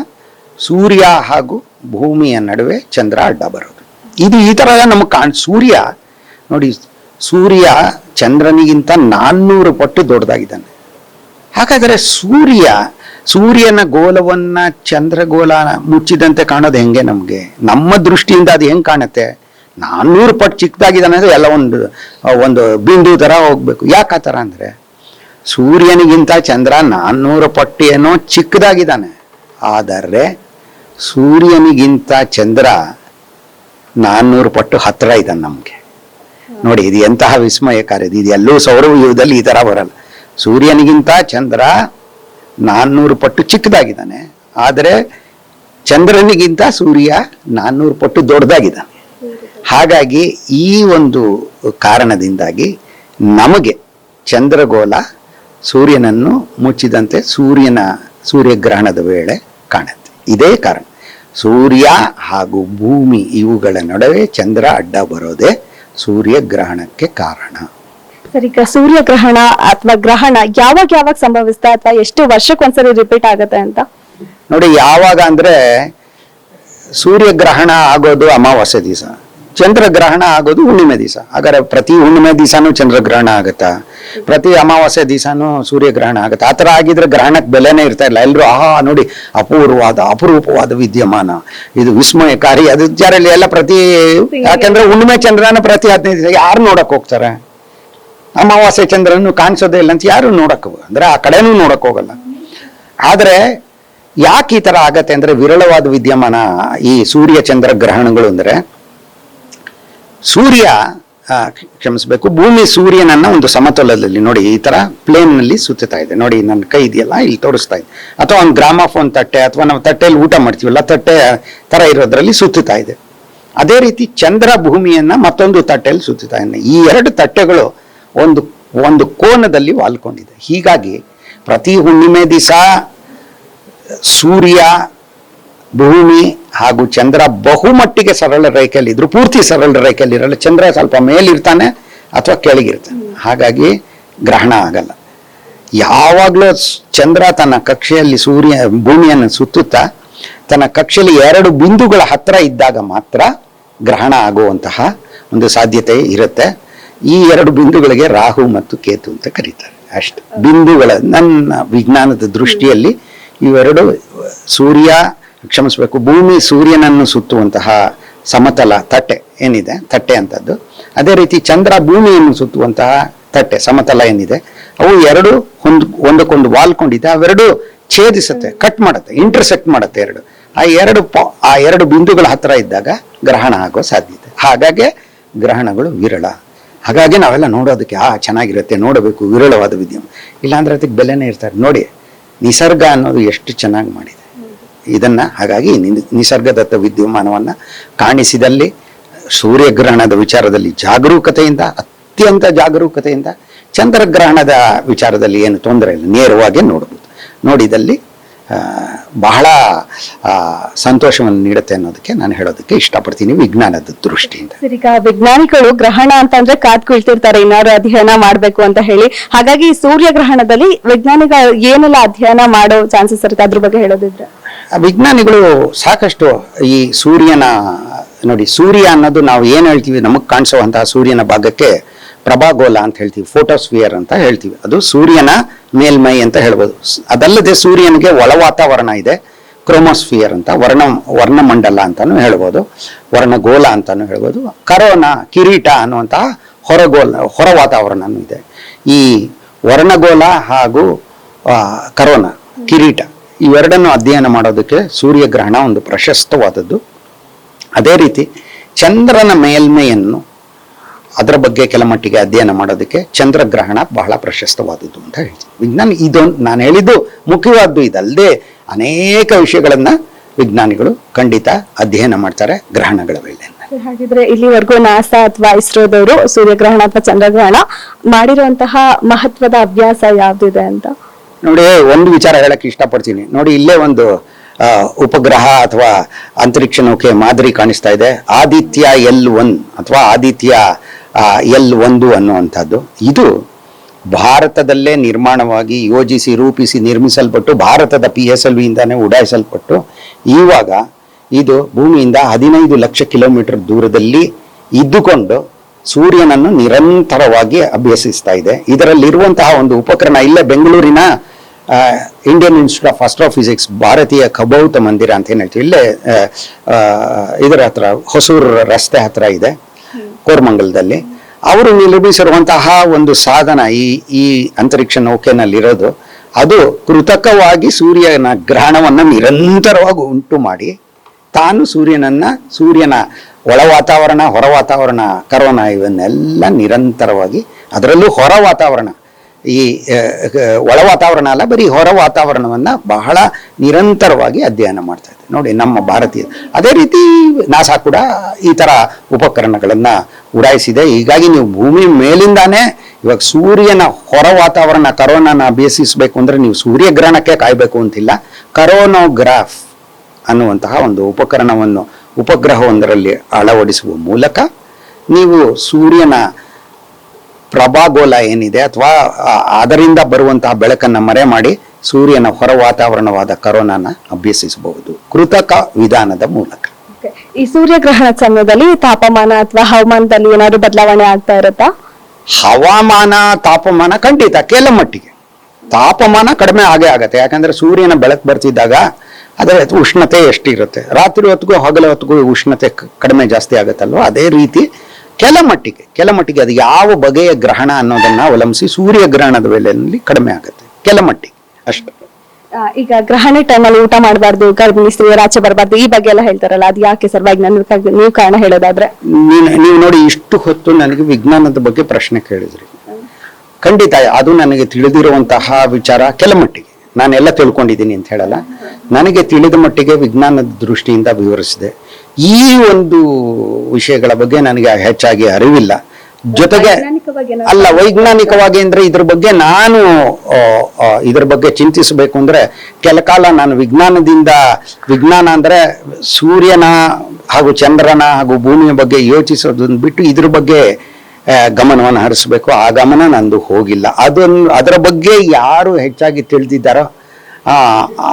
ಸೂರ್ಯ ಹಾಗೂ ಭೂಮಿಯ ನಡುವೆ ಚಂದ್ರ ಅಡ್ಡ ಬರೋದು. ಇದು ಈ ತರ ನಮಗೆ ಕಾಣ್, ಸೂರ್ಯ, ನೋಡಿ, ಸೂರ್ಯ ಚಂದ್ರನಿಗಿಂತ ನಾನ್ನೂರು ಪಟ್ಟು ದೊಡ್ಡದಾಗಿದ್ದಾನೆ. ಹಾಗಾದರೆ ಸೂರ್ಯ ಸೂರ್ಯನ ಗೋಲವನ್ನ ಚಂದ್ರಗೋಲ ಮುಚ್ಚಿದಂತೆ ಕಾಣೋದು ಹೆಂಗೆ ನಮಗೆ? ನಮ್ಮ ದೃಷ್ಟಿಯಿಂದ ಅದು ಹೆಂಗೆ ಕಾಣುತ್ತೆ? ನಾನ್ನೂರು ಪಟ್ಟು ಚಿಕ್ಕದಾಗಿದ್ದಾನೆ ಅಂದ್ರೆ ಎಲ್ಲ ಒಂದು ಒಂದು ಬಿಂದು ಥರ ಹೋಗ್ಬೇಕು. ಯಾಕೆ ಆ ಥರ ಅಂದರೆ? ಸೂರ್ಯನಿಗಿಂತ ಚಂದ್ರ ನಾನ್ನೂರು ಪಟ್ಟು ಏನೋ ಚಿಕ್ಕದಾಗಿದ್ದಾನೆ. ಆದರೆ ಸೂರ್ಯನಿಗಿಂತ ಚಂದ್ರ ನಾನ್ನೂರು ಪಟ್ಟು ಹತ್ತಿರ ಇದ್ದಾನೆ ನಮಗೆ. ನೋಡಿ, ಇದು ಎಂತಹ ವಿಸ್ಮಯಕಾರಿ ಇದು ಎಲ್ಲೂ ಸೌರವ್ಯೂಹದಲ್ಲಿ ಈ ಥರ ಬರಲ್ಲ. ಸೂರ್ಯನಿಗಿಂತ ಚಂದ್ರ ನಾನ್ನೂರು ಪಟ್ಟು ಚಿಕ್ಕದಾಗಿದ್ದಾನೆ. ಆದರೆ ಚಂದ್ರನಿಗಿಂತ ಸೂರ್ಯ ನಾನ್ನೂರು ಪಟ್ಟು ದೊಡ್ಡದಾಗಿದ್ದಾನೆ. ಹಾಗಾಗಿ ಈ ಒಂದು ಕಾರಣದಿಂದಾಗಿ ನಮಗೆ ಚಂದ್ರಗೋಲ ಸೂರ್ಯನನ್ನು ಮುಚ್ಚಿದಂತೆ ಸೂರ್ಯನ ಸೂರ್ಯಗ್ರಹಣದ ವೇಳೆ ಕಾಣುತ್ತೆ. ಇದೇ ಕಾರಣ. ಸೂರ್ಯ ಹಾಗೂ ಭೂಮಿ ಇವುಗಳ ನಡುವೆ ಚಂದ್ರ ಅಡ್ಡ ಬರೋದೇ ಸೂರ್ಯಗ್ರಹಣಕ್ಕೆ ಕಾರಣ. ಸರ್ ಸೂರ್ಯಗ್ರಹಣ ಅಥವಾ ಗ್ರಹಣ ಯಾವಾಗ ಯಾವಾಗ ಸಂಭವಿಸ್ತಾ ಅಥವಾ ಎಷ್ಟು ವರ್ಷಕ್ಕೊಂದ್ಸರಿ ರಿಪೀಟ್ ಆಗತ್ತೆ ಅಂತ? ನೋಡಿ, ಯಾವಾಗ ಅಂದ್ರೆ ಸೂರ್ಯಗ್ರಹಣ ಆಗೋದು ಅಮಾವಾಸ್ಯೆ ದಿವಸ, ಚಂದ್ರಗ್ರಹಣ ಆಗೋದು ಹುಣ್ಣಿಮೆ ದಿವಸ. ಹಾಗಾದ್ರೆ ಪ್ರತಿ ಹುಣ್ಣಿಮೆ ದಿವಸನೂ ಚಂದ್ರಗ್ರಹಣ ಆಗುತ್ತಾ? ಪ್ರತಿ ಅಮಾವಾಸ್ಯೆ ದಿವಸನೂ ಸೂರ್ಯಗ್ರಹಣ ಆಗುತ್ತೆ? ಆ ಥರ ಆಗಿದ್ರೆ ಗ್ರಹಣಕ್ಕೆ ಬೆಲೆನೇ ಇರ್ತಾ ಇಲ್ಲ. ಎಲ್ಲರೂ ಆಹಾ, ನೋಡಿ, ಅಪೂರ್ವವಾದ, ಅಪರೂಪವಾದ ವಿದ್ಯಮಾನ. ಇದು ವಿಸ್ಮಯಕಾರಿ. ಅದು ಜಾರಲ್ಲಿ ಎಲ್ಲ ಪ್ರತಿ, ಯಾಕಂದ್ರೆ ಹುಣ್ಣಿಮೆ ಚಂದ್ರನ ಪ್ರತಿ ಹದಿನೈದು ದಿವಸ ಯಾರು ನೋಡಕ್ ಹೋಗ್ತಾರೆ? ಅಮಾವಾಸ್ಯೆ ಚಂದ್ರನು ಕಾಣಿಸೋದೇ ಇಲ್ಲ ಅಂತ ಯಾರು ನೋಡಕ್ಕೆ ಅಂದ್ರೆ ಆ ಕಡೆನೂ ನೋಡಕ್ ಹೋಗಲ್ಲ. ಆದರೆ ಯಾಕೆ ಈ ತರ ಆಗತ್ತೆ ಅಂದ್ರೆ ವಿರಳವಾದ ವಿದ್ಯಮಾನ ಈ ಸೂರ್ಯ ಚಂದ್ರ ಗ್ರಹಣಗಳು ಅಂದ್ರೆ ಸೂರ್ಯ ಕ್ಷಮಿಸಬೇಕು, ಭೂಮಿ ಸೂರ್ಯನನ್ನ ಒಂದು ಸಮತೋಲದಲ್ಲಿ ನೋಡಿ ಈ ತರ ಪ್ಲೇನ್ನಲ್ಲಿ ಸುತ್ತುತ್ತಾ ಇದೆ. ನೋಡಿ ನನ್ನ ಕೈ ಇದೆಯಲ್ಲ, ಇಲ್ಲಿ ತೋರಿಸ್ತಾ ಇದೆ. ಅಥವಾ ಒಂದು ಗ್ರಾಮಾಫೋನ್ ತಟ್ಟೆ, ಅಥವಾ ನಾವು ತಟ್ಟೆಯಲ್ಲಿ ಊಟ ಮಾಡ್ತೀವಲ್ಲ, ತಟ್ಟೆ ತರ ಇರೋದ್ರಲ್ಲಿ ಸುತ್ತುತ್ತಾ ಇದೆ. ಅದೇ ರೀತಿ ಚಂದ್ರ ಭೂಮಿಯನ್ನ ಮತ್ತೊಂದು ತಟ್ಟೆಯಲ್ಲಿ ಸುತ್ತುತ್ತಾ ಇದೆ. ಈ ಎರಡು ತಟ್ಟೆಗಳು ಒಂದು ಒಂದು ಕೋನದಲ್ಲಿ ವಾಲ್ಕೊಂಡಿದೆ. ಹೀಗಾಗಿ ಪ್ರತಿ ಹುಣ್ಣಿಮೆ ದಿವಸ ಸೂರ್ಯ, ಭೂಮಿ ಹಾಗೂ ಚಂದ್ರ ಬಹುಮಟ್ಟಿಗೆ ಸರಳ ರೇಖೆಯಲ್ಲಿ ಇದ್ರು, ಪೂರ್ತಿ ಸರಳ ರೇಖೆಯಲ್ಲಿ ಇರಲ್ಲ. ಚಂದ್ರ ಸ್ವಲ್ಪ ಮೇಲಿರ್ತಾನೆ ಅಥವಾ ಕೆಳಗಿರ್ತಾನೆ. ಹಾಗಾಗಿ ಗ್ರಹಣ ಆಗಲ್ಲ. ಯಾವಾಗಲೂ ಚಂದ್ರ ತನ್ನ ಕಕ್ಷೆಯಲ್ಲಿ ಸೂರ್ಯ, ಭೂಮಿಯನ್ನು ಸುತ್ತುತ್ತಾ ತನ್ನ ಕಕ್ಷೆಯಲ್ಲಿ ಎರಡು ಬಿಂದುಗಳ ಹತ್ರ ಇದ್ದಾಗ ಮಾತ್ರ ಗ್ರಹಣ ಆಗುವಂತಹ ಒಂದು ಸಾಧ್ಯತೆ ಇರುತ್ತೆ. ಈ ಎರಡು ಬಿಂದುಗಳಿಗೆ ರಾಹು ಮತ್ತು ಕೇತು ಅಂತ ಕರೀತಾರೆ. ಅಷ್ಟೆ. ಬಿಂದುಗಳ ನನ್ನ ವಿಜ್ಞಾನದ ದೃಷ್ಟಿಯಲ್ಲಿ ಇವೆರಡು ಸೂರ್ಯ, ಕ್ಷಮಿಸಬೇಕು, ಭೂಮಿ ಸೂರ್ಯನನ್ನು ಸುತ್ತುವಂತಹ ಸಮತಲ ತಟ್ಟೆ ಏನಿದೆ? ತಟ್ಟೆ ಅಂತದ್ದು. ಅದೇ ರೀತಿ ಚಂದ್ರ ಭೂಮಿಯನ್ನು ಸುತ್ತುವಂತಹ ತಟ್ಟೆ, ಸಮತಲ ಏನಿದೆ? ಅವು ಎರಡು ಹೊಂದ್, ಒಂದಕ್ಕೊಂದು ವಾಲ್ಕೊಂಡಿದೆ ಅವೆರಡು ಛೇದಿಸುತ್ತೆ ಕಟ್ ಮಾಡುತ್ತೆ ಇಂಟರ್ಸೆಕ್ಟ್ ಮಾಡುತ್ತೆ ಎರಡು. ಆ ಎರಡು ಆ ಎರಡು ಬಿಂದುಗಳ ಹತ್ರ ಇದ್ದಾಗ ಗ್ರಹಣ ಆಗೋ ಸಾಧ್ಯತೆ. ಹಾಗಾಗಿ ಗ್ರಹಣಗಳು ವಿರಳ. ಹಾಗಾಗಿ ನಾವೆಲ್ಲ ನೋಡೋದಕ್ಕೆ, ಆ, ಚೆನ್ನಾಗಿರುತ್ತೆ, ನೋಡಬೇಕು, ವಿರಳವಾದ ವಿದ್ಯಮ ಇಲ್ಲಾಂದ್ರೆ ಅದಕ್ಕೆ ಬೆಲೆನೇ ಇರ್ತಾರೆ. ನೋಡಿ, ನಿಸರ್ಗ ಅನ್ನೋದು ಎಷ್ಟು ಚೆನ್ನಾಗಿ ಮಾಡಿದೆ. ಇದನ್ನು, ಹಾಗಾಗಿ ನಿಸರ್ಗದತ್ತ ವಿದ್ಯಮಾನವನ್ನು ಕಾಣಿಸಿದಲ್ಲಿ, ಸೂರ್ಯಗ್ರಹಣದ ವಿಚಾರದಲ್ಲಿ ಜಾಗರೂಕತೆಯಿಂದ, ಅತ್ಯಂತ ಜಾಗರೂಕತೆಯಿಂದ, ಚಂದ್ರಗ್ರಹಣದ ವಿಚಾರದಲ್ಲಿ ಏನು ತೊಂದರೆ ಇಲ್ಲ. ನೇರವಾಗಿ ನೋಡಬಹುದು ನೋಡಿದಲ್ಲಿ ಬಹಳ ಸಂತೋಷವನ್ನು ನೀಡುತ್ತೆ ಅನ್ನೋದಕ್ಕೆ ನಾನು ಹೇಳೋದಕ್ಕೆ ಇಷ್ಟಪಡ್ತೀನಿ ವಿಜ್ಞಾನದ ದೃಷ್ಟಿಯಿಂದ. ಈಗ ವಿಜ್ಞಾನಿಗಳು ಗ್ರಹಣ ಅಂತಂದ್ರೆ ಕಾದ್ ಕುಳಿತಿರ್ತಾರೆ ಏನಾದ್ರು ಅಧ್ಯಯನ ಮಾಡ್ಬೇಕು ಅಂತ ಹೇಳಿ. ಹಾಗಾಗಿ ಸೂರ್ಯ ಗ್ರಹಣದಲ್ಲಿ ವಿಜ್ಞಾನಿಗಳು ಏನೆಲ್ಲ ಅಧ್ಯಯನ ಮಾಡೋ ಚಾನ್ಸಸ್ ಇರುತ್ತೆ ಅದ್ರ ಬಗ್ಗೆ ಹೇಳೋದಿದ್ರೆ? ವಿಜ್ಞಾನಿಗಳು ಸಾಕಷ್ಟು ಈ ಸೂರ್ಯನ ನೋಡಿ ಸೂರ್ಯ ಅನ್ನೋದು ನಾವು ಏನು ಹೇಳ್ತೀವಿ ನಮಗೆ ಕಾಣಿಸುವಂತಹ ಸೂರ್ಯನ ಭಾಗಕ್ಕೆ ಪ್ರಭಾಗೋಲ ಅಂತ ಹೇಳ್ತೀವಿ ಫೋಟೋಸ್ಫಿಯರ್ ಅಂತ ಹೇಳ್ತೀವಿ. ಅದು ಸೂರ್ಯನ ಮೇಲ್ಮೈ ಅಂತ ಹೇಳ್ಬೋದು. ಅದಲ್ಲದೆ ಸೂರ್ಯನಿಗೆ ಒಳ ವಾತಾವರಣ ಇದೆ. ಕ್ರೋಮೋಸ್ಫಿಯರ್ ಅಂತ, ವರ್ಣ, ವರ್ಣಮಂಡಲ ಅಂತಾನು ಹೇಳ್ಬೋದು. ವರ್ಣಗೋಲ ಅಂತಾನು ಹೇಳ್ಬೋದು. ಕರೋನ, ಕಿರೀಟ ಅನ್ನುವಂತಹ ಹೊರಗೋಲ ಹೊರ ವಾತಾವರಣನೂ ಇದೆ. ಈ ವರ್ಣಗೋಲ ಹಾಗೂ ಕರೋನ, ಕಿರೀಟ, ಇವೆರಡನ್ನು ಅಧ್ಯಯನ ಮಾಡೋದಕ್ಕೆ ಸೂರ್ಯಗ್ರಹಣ ಒಂದು ಪ್ರಶಸ್ತವಾದದ್ದು. ಅದೇ ರೀತಿ ಚಂದ್ರನ ಮೇಲ್ಮೆಯನ್ನು ಅದರ ಬಗ್ಗೆ ಕೆಲ ಮಟ್ಟಿಗೆ ಅಧ್ಯಯನ ಮಾಡೋದಕ್ಕೆ ಚಂದ್ರಗ್ರಹಣ ಬಹಳ ಪ್ರಶಸ್ತವಾದದ್ದು ಅಂತ ಹೇಳ್ತೀನಿ. ವಿಜ್ಞಾನ ಇದೊಂದು ನಾನು ಹೇಳಿದ್ದು ಮುಖ್ಯವಾದ್ದು ಇದಲ್ಲದೆ ಅನೇಕ ವಿಷಯಗಳನ್ನ ವಿಜ್ಞಾನಿಗಳು ಖಂಡಿತ ಅಧ್ಯಯನ ಮಾಡ್ತಾರೆ ಗ್ರಹಣಗಳ ವೇಳೆ. ಹಾಗಿದ್ರೆ ಇಲ್ಲಿವರೆಗೂ ನಾಸಾ ಅಥವಾ ಇಸ್ರೋದವರು ಸೂರ್ಯಗ್ರಹಣ ಅಥವಾ ಚಂದ್ರಗ್ರಹಣ ಮಾಡಿರುವಂತಹ ಮಹತ್ವದ ಅಭ್ಯಾಸ ಯಾವ್ದಿದೆ ಅಂತ? ನೋಡಿ ಒಂದು ವಿಚಾರ ಹೇಳಕ್ ಇಷ್ಟಪಡ್ತೀನಿ. ನೋಡಿ ಇಲ್ಲೇ ಒಂದು ಉಪಗ್ರಹ ಅಥವಾ ಅಂತರಿಕ್ಷ ನೌಕೆ ಮಾದರಿ ಕಾಣಿಸ್ತಾ ಇದೆ. ಆದಿತ್ಯ ಎಲ್ ಒನ್ ಅಥವಾ ಆದಿತ್ಯ ಎಲ್ ಒಂದು ಅನ್ನುವಂಥದ್ದು. ಇದು ಭಾರತದಲ್ಲೇ ನಿರ್ಮಾಣವಾಗಿ ಯೋಜಿಸಿ, ರೂಪಿಸಿ ನಿರ್ಮಿಸಲ್ಪಟ್ಟು, ಭಾರತದ ಪಿ ಎಸ್ ಎಲ್ ವಿಯಿಂದಾನೇ ಉಡಾಯಿಸಲ್ಪಟ್ಟು ಇವಾಗ ಇದು ಭೂಮಿಯಿಂದ ಹದಿನೈದು ಲಕ್ಷ ಕಿಲೋಮೀಟರ್ ದೂರದಲ್ಲಿ ಇದ್ದುಕೊಂಡು ಸೂರ್ಯನನ್ನು ನಿರಂತರವಾಗಿ ಅಭ್ಯಸಿಸ್ತಾ ಇದೆ. ಇದರಲ್ಲಿರುವಂತಹ ಒಂದು ಉಪಕರಣ ಇಲ್ಲೇ ಬೆಂಗಳೂರಿನ ಇಂಡಿಯನ್ ಇನ್ಸ್ಟಿಟ್ಯೂಟ್ ಆಫ್ ಆಸ್ಟ್ರೋಫಿಸಿಕ್ಸ್ ಭಾರತೀಯ ಖಭೌತ ಮಂದಿರ ಅಂತ ಏನು ಹೇಳ್ತೀವಿ, ಇಲ್ಲೇ ಇದರ ಹತ್ರ, ಹೊಸೂರು ರಸ್ತೆ ಹತ್ರ ಇದೆ. ಕೋರ್ಮಂಗಲದಲ್ಲಿ. ಅವರು ನಿರ್ಮಿಸಿರುವಂತಹ ಒಂದು ಸಾಧನ ಈ ಈ ಅಂತರಿಕ್ಷ ನೌಕೆನಲ್ಲಿರೋದು, ಅದು ಕೃತಕವಾಗಿ ಸೂರ್ಯನ ಗ್ರಹಣವನ್ನು ನಿರಂತರವಾಗಿ ಉಂಟು ಮಾಡಿ, ತಾನು ಸೂರ್ಯನನ್ನ, ಸೂರ್ಯನ ಒಳ ವಾತಾವರಣ, ಹೊರ ವಾತಾವರಣ, ಕರೋನಾ ಇವನ್ನೆಲ್ಲ ನಿರಂತರವಾಗಿ, ಅದರಲ್ಲೂ ಹೊರ ವಾತಾವರಣ. ಈ ಒಳ ವಾತಾವರಣ ಅಲ್ಲ, ಬರೀ ಹೊರ ವಾತಾವರಣವನ್ನು ಬಹಳ ನಿರಂತರವಾಗಿ ಅಧ್ಯಯನ ಮಾಡ್ತಾ ಇದೆ ನೋಡಿ, ನಮ್ಮ ಭಾರತೀಯ. ಅದೇ ರೀತಿ ನಾಸಾ ಕೂಡ ಈ ಥರ ಉಪಕರಣಗಳನ್ನು ಉಡಾಯಿಸಿದೆ. ಹೀಗಾಗಿ ನೀವು ಭೂಮಿ ಮೇಲಿಂದಾನೇ ಇವಾಗ ಸೂರ್ಯನ ಹೊರ ವಾತಾವರಣ, ಕರೋನಾನ ಬೇಸಿಸಬೇಕು ಅಂದರೆ ನೀವು ಸೂರ್ಯಗ್ರಹಣಕ್ಕೆ ಕಾಯಬೇಕು ಅಂತಿಲ್ಲ. ಕರೋನೋಗ್ರಾಫ್ ಅನ್ನುವಂತಹ ಒಂದು ಉಪಕರಣವನ್ನು, ಉಪಗ್ರಹವೊಂದರಲ್ಲಿ ಅಳವಡಿಸುವ ಮೂಲಕ ನೀವು ಸೂರ್ಯನ ಪ್ರಭಾಗೋಲ ಏನಿದೆ ಅಥವಾ ಅದರಿಂದ ಬರುವಂತಹ ಬೆಳಕನ್ನು ಮರೆ ಮಾಡಿ ಸೂರ್ಯನ ಹೊರ ವಾತಾವರಣವಾದ ಕರೋನಾನ ಅಭ್ಯಸಿಸಬಹುದು ಕೃತಕ ವಿಧಾನದ ಮೂಲಕ. ಈ ಸೂರ್ಯಗ್ರಹಣ ಸಮಯದಲ್ಲಿ ತಾಪಮಾನ ಅಥವಾ ಹವಾಮಾನದಲ್ಲಿ ಏನಾದ್ರು ಬದಲಾವಣೆ ಆಗ್ತಾ ಇರುತ್ತಾ? ಹವಾಮಾನ ತಾಪಮಾನ ಖಂಡಿತ ಕೆಲ ಮಟ್ಟಿಗೆ. ತಾಪಮಾನ ಕಡಿಮೆ ಆಗೇ ಆಗತ್ತೆ. ಯಾಕಂದ್ರೆ ಸೂರ್ಯನ ಬೆಳಕು ಬರ್ತಿದ್ದಾಗ ಅದರ ಉಷ್ಣತೆ ಎಷ್ಟಿರುತ್ತೆ? ರಾತ್ರಿ ಹೊತ್ತಿಗೂ ಹಗಲ ಹೊತ್ತಿಗೂ ಉಷ್ಣತೆ ಕಡಿಮೆ ಜಾಸ್ತಿ ಆಗುತ್ತಲ್ವ? ಅದೇ ರೀತಿ ಕೆಲ ಮಟ್ಟಿಗೆ ಕೆಲ ಮಟ್ಟಿಗೆ ಅದು ಯಾವ ಬಗೆಯ ಗ್ರಹಣ ಅನ್ನೋದನ್ನ ಅವಲಂಬಿಸಿ ಸೂರ್ಯಗ್ರಹಣದ ವೇಳೆಯಲ್ಲಿ ಕಡಿಮೆ ಆಗುತ್ತೆ ಕೆಲ ಮಟ್ಟಿಗೆ ಅಷ್ಟೇ. ಈಗ ಗ್ರಹಣ ಟೈಮಲ್ಲಿ ಊಟ ಮಾಡಬಾರ್ದು ಗರ್ಭಿಣಿ ಸ್ತ್ರೀಯರು ಆಚೆ ಬರಬಾರ್ದು ಈ ಬಗ್ಗೆ ಎಲ್ಲ ಹೇಳ್ತಾರಲ್ಲ ಅದು ಯಾಕೆ ಸರ್ ವೈಜ್ಞಾನಿಕ ನೀವು ಕಾರಣ ಹೇಳೋದಾದ್ರೆ? ನೀವು ನೋಡಿ ಇಷ್ಟು ಹೊತ್ತು ನನಗೆ ವಿಜ್ಞಾನದ ಬಗ್ಗೆ ಪ್ರಶ್ನೆ ಕೇಳಿದ್ರಿ. ಖಂಡಿತ ಅದು ನನಗೆ ತಿಳಿದಿರುವಂತಹ ವಿಚಾರ ಕೆಲ ಮಟ್ಟಿಗೆ. ನಾನೆಲ್ಲ ತಿಳ್ಕೊಂಡಿದ್ದೀನಿ ಅಂತ ಹೇಳಲ್ಲ. ನನಗೆ ತಿಳಿದ ಮಟ್ಟಿಗೆ ವಿಜ್ಞಾನದ ದೃಷ್ಟಿಯಿಂದ ವಿವರಿಸಿದೆ. ಈ ಒಂದು ವಿಷಯಗಳ ಬಗ್ಗೆ ನನಗೆ ಹೆಚ್ಚಾಗಿ ಅರಿವಿಲ್ಲ. ಜೊತೆಗೆ ಅಲ್ಲ ವೈಜ್ಞಾನಿಕವಾಗಿ ಅಂದ್ರೆ ಇದ್ರ ಬಗ್ಗೆ ನಾನು ಇದ್ರ ಬಗ್ಗೆ ಚಿಂತಿಸಬೇಕು ಅಂದ್ರೆ ಕೆಲ ಕಾಲ ನಾನು ವಿಜ್ಞಾನದಿಂದ ವಿಜ್ಞಾನ ಅಂದ್ರೆ ಸೂರ್ಯನ ಹಾಗೂ ಚಂದ್ರನ ಹಾಗೂ ಭೂಮಿಯ ಬಗ್ಗೆ ಯೋಚಿಸೋದನ್ನ ಬಿಟ್ಟು ಇದ್ರ ಬಗ್ಗೆ ಗಮನವನ್ನು ಹರಿಸಬೇಕು. ಆ ಗಮನ ನಂದು ಹೋಗಿಲ್ಲ. ಅದನ್ನು ಅದರ ಬಗ್ಗೆ ಯಾರು ಹೆಚ್ಚಾಗಿ ತಿಳಿದಿದ್ದಾರೋ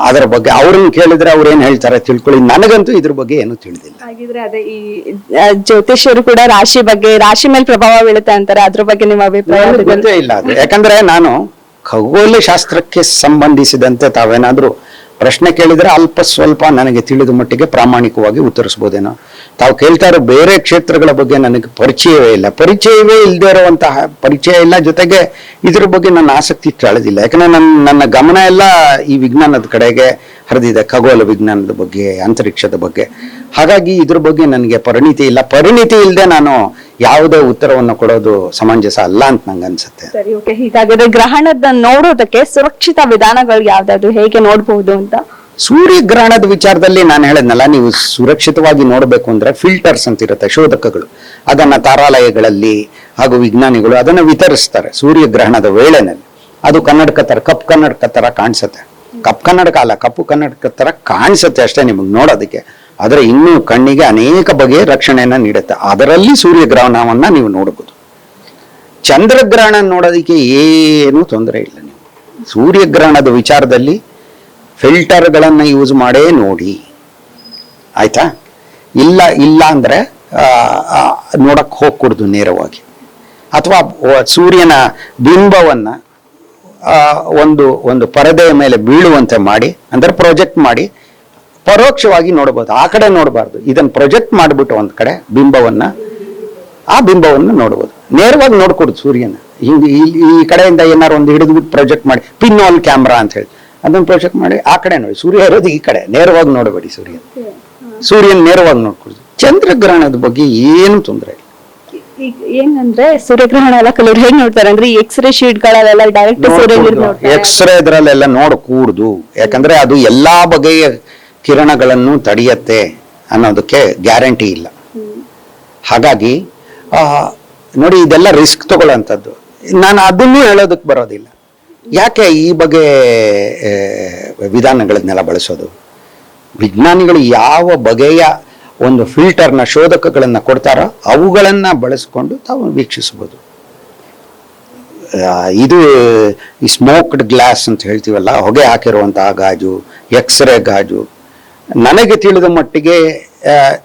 ಅದರ ಬಗ್ಗೆ ಅವ್ರನ್ನ ಕೇಳಿದ್ರೆ ಅವ್ರು ಏನ್ ಹೇಳ್ತಾರೆ ತಿಳ್ಕೊಳ್ಳಿ. ನನಗಂತೂ ಇದ್ರ ಬಗ್ಗೆ ಏನು ತಿಳಿದಿಲ್ಲ. ಹಾಗಿದ್ರೆ ಅದೇ ಈ ಆ, ಜ್ಯೋತಿಷ್ಯರು ಕೂಡ ರಾಶಿ ಬಗ್ಗೆ ರಾಶಿ ಮೇಲೆ ಪ್ರಭಾವ ಬೀಳುತ್ತೆ ಅಂತಾರೆ. ಅದ್ರ ಬಗ್ಗೆ ನಿಮ್ಮ ಅಭಿಪ್ರಾಯ ನನಗೆ ಗೊತ್ತೇ ಇಲ್ಲ ಅದು. ಯಾಕಂದ್ರೆ ನಾನು ಖಗೋಳ ಶಾಸ್ತ್ರಕ್ಕೆ ಸಂಬಂಧಿಸಿದಂತೆ ತಾವೇನಾದ್ರೂ ಪ್ರಶ್ನೆ ಕೇಳಿದ್ರೆ ಅಲ್ಪ ಸ್ವಲ್ಪ ನನಗೆ ತಿಳಿದ ಮಟ್ಟಿಗೆ ಪ್ರಾಮಾಣಿಕವಾಗಿ ಉತ್ತರಿಸ್ಬೋದೇನೋ ತಾವು ಕೇಳ್ತಾ ಇರೋ ಬೇರೆ ಕ್ಷೇತ್ರಗಳ ಬಗ್ಗೆ ನನಗೆ ಪರಿಚಯವೇ ಇಲ್ಲ. ಪರಿಚಯವೇ ಇಲ್ಲದೆ ಇರುವಂತಹ ಪರಿಚಯ ಇಲ್ಲ ಜೊತೆಗೆ ಇದ್ರ ಬಗ್ಗೆ ನನ್ನ ಆಸಕ್ತಿ ತಳೆದಿಲ್ಲ ಯಾಕಂದ್ರೆ ನನ್ನ ನನ್ನ ಗಮನ ಎಲ್ಲ ಈ ವಿಜ್ಞಾನದ ಕಡೆಗೆ ಹರಿದಿದೆ. ಖಗೋಲ ವಿಜ್ಞಾನದ ಬಗ್ಗೆ, ಅಂತರಿಕ್ಷದ ಬಗ್ಗೆ. ಹಾಗಾಗಿ ಇದ್ರ ಬಗ್ಗೆ ನನಗೆ ಪರಿಣಿತಿ ಇಲ್ಲ. ಪರಿಣಿತಿ ಇಲ್ಲದೆ ನಾನು ಯಾವುದೇ ಉತ್ತರವನ್ನು ಕೊಡೋದು ಸಮಂಜಸ ಅಲ್ಲ ಅಂತ ನಂಗೆ ಅನ್ಸುತ್ತೆ. ಸರಿ ಓಕೆ ಹೀಗಾಗಿದ್ರೆ ಗ್ರಹಣದ ನೋಡೋದಕ್ಕೆ ಸುರಕ್ಷಿತ ವಿಧಾನಗಳು ಯಾವ್ದಾದ್ರು ಹೇಗೆ ನೋಡಬಹುದು ಅಂತ? ಸೂರ್ಯಗ್ರಹಣದ ವಿಚಾರದಲ್ಲಿ ನಾನು ಹೇಳಿದ್ನಲ್ಲ ನೀವು ಸುರಕ್ಷಿತವಾಗಿ ನೋಡಬೇಕು ಅಂದ್ರೆ ಫಿಲ್ಟರ್ಸ್ ಅಂತ ಇರುತ್ತೆ ಶೋಧಕಗಳು. ಅದನ್ನ ತಾರಾಲಯಗಳಲ್ಲಿ ಹಾಗೂ ವಿಜ್ಞಾನಿಗಳು ಅದನ್ನ ವಿತರಿಸ್ತಾರೆ ಸೂರ್ಯಗ್ರಹಣದ ವೇಳೆನಲ್ಲಿ. ಅದು ಕನ್ನಡಕ ತರ ಕಪ್ ಕನ್ನಡಕ ತರ ಕಾಣಿಸುತ್ತೆ. ಕಪ್ ಕನ್ನಡಕ ಅಲ್ಲ ಕಪ್ಪು ಕನ್ನಡಕ ತರ ಕಾಣಿಸುತ್ತೆ ಅಷ್ಟೇ ನಿಮಗೆ ನೋಡೋದಕ್ಕೆ. ಆದರೆ ಇನ್ನೂ ಕಣ್ಣಿಗೆ ಅನೇಕ ಬಗೆಯ ರಕ್ಷಣೆಯನ್ನು ನೀಡುತ್ತೆ. ಅದರಲ್ಲಿ ಸೂರ್ಯಗ್ರಹಣವನ್ನು ನೀವು ನೋಡಬಹುದು ಚಂದ್ರಗ್ರಹಣ ನೋಡೋದಕ್ಕೆ ಏನೂ ತೊಂದರೆ ಇಲ್ಲ ನೀವು. ಸೂರ್ಯಗ್ರಹಣದ ವಿಚಾರದಲ್ಲಿ ಫಿಲ್ಟರ್ಗಳನ್ನು ಯೂಸ್ ಮಾಡೇ ನೋಡಿ. ಆಯ್ತಾ? ಇಲ್ಲ ಇಲ್ಲ ಅಂದ್ರೆ ನೋಡಕ್ಕೆ ಹೋಗ್ಕೊಡ್ದು ನೇರವಾಗಿ. ಅಥವಾ ಸೂರ್ಯನ ಬಿಂಬವನ್ನ ಒಂದು ಒಂದು ಪರದೆಯ ಮೇಲೆ ಬೀಳುವಂತೆ ಮಾಡಿ, ಅಂದರೆ ಪ್ರಾಜೆಕ್ಟ್ ಮಾಡಿ ಪರೋಕ್ಷವಾಗಿ ನೋಡಬಹುದು ಆ ಕಡೆ ನೋಡಬಾರ್ದು. ಇದನ್ನ ಪ್ರೊಜೆಕ್ಟ್ ಮಾಡಿಬಿಟ್ಟು ಒಂದ್ ಕಡೆ ಬಿಂಬವನ್ನ ಆ ಬಿಂಬವನ್ನು ನೋಡಬಹುದು ನೇರವಾಗಿ ನೋಡ್ಕೊಡುದು ಸೂರ್ಯನ. ಹಿಂಗೆ ಈ ಕಡೆಯಿಂದ ಏನಾರು ಒಂದು ಹಿಡಿದ್ಬಿಟ್ಟು ಪ್ರೊಜೆಕ್ಟ್ ಮಾಡಿ ಪಿನ್ ಆಲ್ ಕ್ಯಾಮ್ರಾ ಅಂತ ಹೇಳಿ. ಅದನ್ನ ಪ್ರೊಜೆಕ್ಟ್ ಮಾಡಿ ಆ ಕಡೆ ನೋಡಿ. ಸೂರ್ಯ ಇರೋದು ಈ ಕಡೆ. ನೇರವಾಗಿ ನೋಡಬೇಡಿ ಸೂರ್ಯನ. ಸೂರ್ಯನ ನೇರವಾಗಿ ನೋಡ್ಕೊಡುದು ಚಂದ್ರಗ್ರಹಣದ ಬಗ್ಗೆ ಏನು ತೊಂದರೆ ಇಲ್ಲ. ಏನಂದ್ರೆ ಸೂರ್ಯಗ್ರಹಣ ಎಲ್ಲ ಕಲರ್ ಹೇಗ್ ನೋಡ್ತಾರೆ? ಅಂದ್ರೆ ಎಕ್ಸ್ರೇ ಶೀಟ್ ಡೈರೆಕ್ಟ್ ಸೂರ್ಯ ಎಕ್ಸ್ರೇ ಇದ್ರಲ್ಲೆಲ್ಲ ನೋಡಕೂಡ್ದು. ಯಾಕಂದ್ರೆ ಅದು ಎಲ್ಲಾ ಬಗೆಯ ಕಿರಣಗಳನ್ನು ತಡೆಯತ್ತೆ ಅನ್ನೋದಕ್ಕೆ ಗ್ಯಾರಂಟಿ ಇಲ್ಲ. ಹಾಗಾಗಿ ನೋಡಿ ಇದೆಲ್ಲ ರಿಸ್ಕ್ ತಗೊಳ್ಳೋಂಥದ್ದು. ನಾನು ಅದನ್ನು ಹೇಳೋದಕ್ಕೆ ಬರೋದಿಲ್ಲ. ಯಾಕೆ ಈ ಬಗ್ಗೆ ಆ, ವಿಧಾನಗಳನ್ನೆಲ್ಲ ಬಳಸೋದು? ವಿಜ್ಞಾನಿಗಳು ಯಾವ ಬಗೆಯ ಒಂದು ಫಿಲ್ಟರ್ನ ಶೋಧಕಗಳನ್ನು ಕೊಡ್ತಾರೋ ಅವುಗಳನ್ನು ಬಳಸ್ಕೊಂಡು ತಾವು ವೀಕ್ಷಿಸ್ಬೋದು ಇದು ಈ ಸ್ಮೋಕ್ಡ್ ಗ್ಲಾಸ್ ಅಂತ ಹೇಳ್ತೀವಲ್ಲ ಹೊಗೆ ಹಾಕಿರುವಂತಹ ಗಾಜು ಎಕ್ಸ್ರೇ ಗಾಜು ನನಗೆ ತಿಳಿದ ಮಟ್ಟಿಗೆ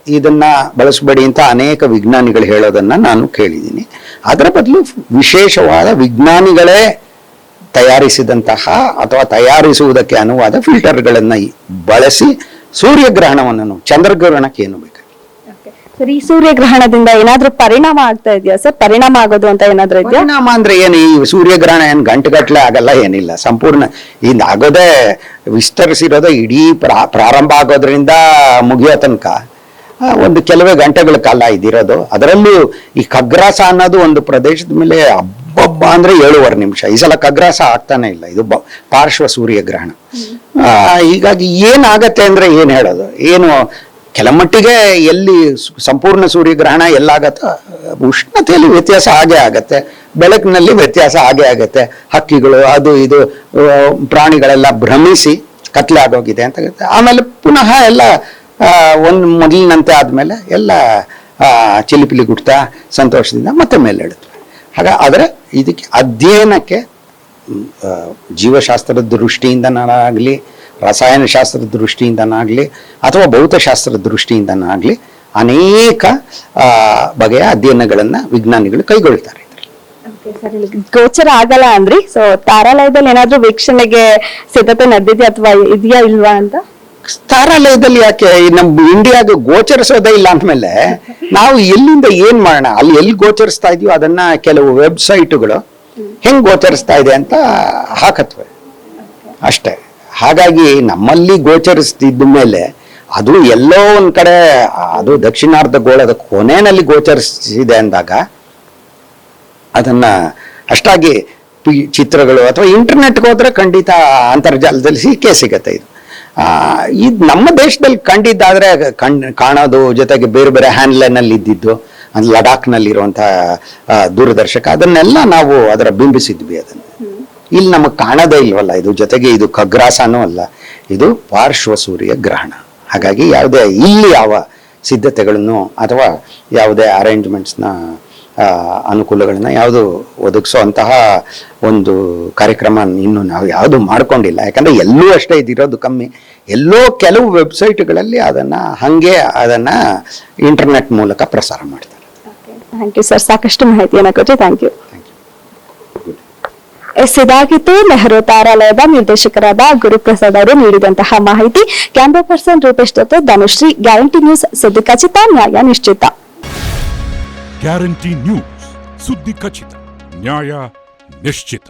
ಇದನ್ನ ಬಳಸಬೇಡಿ ಅಂತ ಅನೇಕ ವಿಜ್ಞಾನಿಗಳು ಹೇಳೋದನ್ನ ನಾನು ಕೇಳಿದ್ದೀನಿ ಅದರ ಬದಲು ವಿಶೇಷವಾದ ವಿಜ್ಞಾನಿಗಳೇ ತಯಾರಿಸಿದಂತಹ ಅಥವಾ ತಯಾರಿಸುವುದಕ್ಕೆ ಅನುವಾದ ಫಿಲ್ಟರ್ಗಳನ್ನು ಬಳಸಿ ಸೂರ್ಯಗ್ರಹಣವನ್ನು. ಚಂದ್ರಗ್ರಹಣಕ್ಕೆ ಏನು ಬೇಕು ಸರಿ ಸೂರ್ಯಗ್ರಹಣದಿಂದ ಏನಾದ್ರೂ ಪರಿಣಾಮ ಆಗ್ತಾ ಇದೆಯಾ ಸರ್? ಪರಿಣಾಮ ಆಗೋದು ಅಂತ ಏನಾದ್ರೂ ಇದೆಯಾ? ಪರಿಣಾಮ ಅಂದ್ರೆ ಏನು? ಈ ಸೂರ್ಯಗ್ರಹಣ ಏನು ಗಂಟೆಗಟ್ಟಲೆ ಆಗಲ್ಲ, ಏನಿಲ್ಲ. ಸಂಪೂರ್ಣ ಇಂದ ಆಗೋದೇ ವಿಸ್ತರಿಸಿರೋದೇ ಇಡೀ ಪ್ರಾ- ಪ್ರಾರಂಭ ಆಗೋದ್ರಿಂದ ಮುಗಿಯೋ ತನಕ. ಒಂದು ಕೆಲವೇ ಗಂಟೆಗಳ ಕಾಲ ಇದಿರೋದು. ಅದರಲ್ಲೂ ಈ ಕಗ್ರಾಸ ಅನ್ನೋದು ಒಂದು ಪ್ರದೇಶದ ಮೇಲೆ ಹಬ್ಬಬ್ಬ ಅಂದ್ರೆ ಏಳುವರೆ ನಿಮಿಷ. ಈ ಸಲ ಕಗ್ರಾಸ ಆಗ್ತಾನೆ ಇಲ್ಲ. ಇದು ಪಾರ್ಶ್ವ ಸೂರ್ಯಗ್ರಹಣ. ಹೀಗಾಗಿ ಏನಾಗತ್ತೆ ಅಂದ್ರೆ ಏನ್ ಹೇಳೋದು? ಏನು ಕೆಲ ಮಟ್ಟಿಗೆ ಎಲ್ಲಿ ಸಂಪೂರ್ಣ ಸೂರ್ಯಗ್ರಹಣ ಎಲ್ಲಾಗತ್ತೋ, ಉಷ್ಣತೆಯಲ್ಲಿ ವ್ಯತ್ಯಾಸ ಹಾಗೆ ಆಗತ್ತೆ, ಬೆಳಕಿನಲ್ಲಿ ವ್ಯತ್ಯಾಸ ಹಾಗೆ ಆಗತ್ತೆ, ಹಕ್ಕಿಗಳು ಅದು ಇದು ಪ್ರಾಣಿಗಳೆಲ್ಲ ಭ್ರಮಿಸಿ ಕತ್ಲೆ ಆಗೋಗಿದೆ ಅಂತ ಆಮೇಲೆ ಪುನಃ ಎಲ್ಲ ಒಂದು ಮೊದಲಿನಂತೆ ಆದಮೇಲೆ ಎಲ್ಲ ಚಿಲಿಪಿಲಿ ಗುಡ್ತಾ ಸಂತೋಷದಿಂದ ಮತ್ತೆ ಮೇಲೆ ಇಡುತ್ತವೆ ಹಾಗ, ಆದರೆ ಇದಕ್ಕೆ ಅಧ್ಯಯನಕ್ಕೆ ಜೀವಶಾಸ್ತ್ರದ ದೃಷ್ಟಿಯಿಂದ ನಾನಾಗಲಿ ರಸಾಯನಶಾಸ್ತ್ರದ ದೃಷ್ಟಿಯಿಂದನಾಗಲಿ ಅಥವಾ ಭೌತಶಾಸ್ತ್ರದ ದೃಷ್ಟಿಯಿಂದನಾಗಲಿ ಅನೇಕ ಬಗೆಯ ಅಧ್ಯಯನಗಳನ್ನು ವಿಜ್ಞಾನಿಗಳು ಕೈಗೊಳ್ತಾರೆ. ಗೋಚರ ಆಗಲ್ಲ ಅಂದ್ರಿ? ಸೊ ತಾರಾಲಯದಲ್ಲಿ ಏನಾದ್ರೂ ವೀಕ್ಷಣೆಗೆ ಸಿದ್ಧತೆ ನಡೆದಿದೆ ಅಥವಾ ಇದೆಯಾ ಇಲ್ವಾ ಅಂತ? ತಾರಾಲಯದಲ್ಲಿ ಯಾಕೆ? ಈ ನಮ್ಮ ಇಂಡಿಯಾದ ಗೋಚರಿಸೋದೇ ಇಲ್ಲ ಅಂದ್ಮೇಲೆ ನಾವು ಎಲ್ಲಿಂದ ಏನ್ ಮಾಡೋಣ? ಅಲ್ಲಿ ಎಲ್ಲಿ ಗೋಚರಿಸ್ತಾ ಇದೆಯೋ ಅದನ್ನ ಕೆಲವು ವೆಬ್ಸೈಟ್ಗಳು ಹೆಂಗ್ ಗೋಚರಿಸ್ತಾ ಇದೆ ಅಂತ ಹಾಕತ್ವೆ. ಅಷ್ಟೇ. ಹಾಗಾಗಿ ನಮ್ಮಲ್ಲಿ ಗೋಚರಿಸ್ತಿದ್ದ ಮೇಲೆ ಅದು ಎಲ್ಲೋ ಒಂದು ಕಡೆ, ಅದು ದಕ್ಷಿಣಾರ್ಧ ಗೋಳದ ಕೊನೆಯಲ್ಲಿ ಗೋಚರಿಸಿದೆ ಅಂದಾಗ ಅದನ್ನ ಅಷ್ಟಾಗಿ ಚಿತ್ರಗಳು ಅಥವಾ ಇಂಟರ್ನೆಟ್ಗೆ ಹೋದ್ರೆ ಖಂಡಿತ ಅಂತರ್ಜಾಲದಲ್ಲಿ ಸಿಕ್ಕೇ ಸಿಗತ್ತೆ ಇದು. ಇದು ನಮ್ಮ ದೇಶದಲ್ಲಿ ಕಂಡಿದ್ದಾದ್ರೆ ಕಣ್, ಕಾಣೋದು, ಜೊತೆಗೆ ಬೇರೆ ಬೇರೆ ಹ್ಯಾಂಡ್ಲೈನ್ ಅಲ್ಲಿ ಇದ್ದಿದ್ದು ಲಡಾಖ್ನಲ್ಲಿರುವಂಥ ದೂರದರ್ಶಕ, ಅದನ್ನೆಲ್ಲ ನಾವು ಅದರ ಬಿಂಬಿಸಿದ್ವಿ ಅದನ್ನು. ಇಲ್ಲಿ ನಮಗೆ ಕಾಣದೇ ಇಲ್ವಲ್ಲ ಇದು ಜೊತೆಗೆ ಇದು ಖಗ್ರಾಸನೂ ಅಲ್ಲ ಇದು ಪಾರ್ಶ್ವ ಸೂರ್ಯ ಗ್ರಹಣ. ಹಾಗಾಗಿ ಯಾವುದೇ ಇಲ್ಲಿ ಯಾವ ಸಿದ್ಧತೆಗಳನ್ನು ಅಥವಾ ಯಾವುದೇ ಅರೇಂಜ್ಮೆಂಟ್ಸ್ನ ಅನುಕೂಲಗಳನ್ನ ಯಾವುದು ಒದಗಿಸುವಂತಹ ಒಂದು ಕಾರ್ಯಕ್ರಮ ಇನ್ನು ನಾವು ಯಾವುದು ಮಾಡ್ಕೊಂಡಿಲ್ಲ. ಯಾಕಂದ್ರೆ ಎಲ್ಲೂ ಅಷ್ಟೇ ಇದಿರೋದು ಕಮ್ಮಿ. ಎಲ್ಲೋ ಕೆಲವು ವೆಬ್ಸೈಟ್ಗಳಲ್ಲಿ ಅದನ್ನ ಹಂಗೆ ಅದನ್ನ ಇಂಟರ್ನೆಟ್ ಮೂಲಕ ಪ್ರಸಾರ ಮಾಡ್ತಾರೆ. ಥ್ಯಾಂಕ್ ಯು ಸರ್ ಸಾಕಷ್ಟು ಮಾಹಿತಿ ಕೊಟ್ಟು ಥ್ಯಾಂಕ್ ಯು ಎಸ್ ಇದಾಗಿತ್ತು ನೆಹರು ತಾರಾಲಯದ ನಿರ್ದೇಶಕರಾದ ಗುರುಪ್ರಸಾದ್ ಅವರು ನೀಡಿದಂತಹ ಮಾಹಿತಿ ಕ್ಯಾಮ್ರಾ ಪರ್ಸನ್ ರೂಪೇಶ್ ಜೊತೆ ಧನುಶ್ರೀ, ಗ್ಯಾರಂಟಿ ನ್ಯೂಸ್ ಸುದ್ದಿ ಖಚಿತ, ನ್ಯಾಯ ನಿಶ್ಚಿತ. ಗ್ಯಾರಂಟಿ ನ್ಯೂಸ್ ಸುದ್ದಿ ಖಚಿತ, ನ್ಯಾಯ ನಿಶ್ಚಿತ.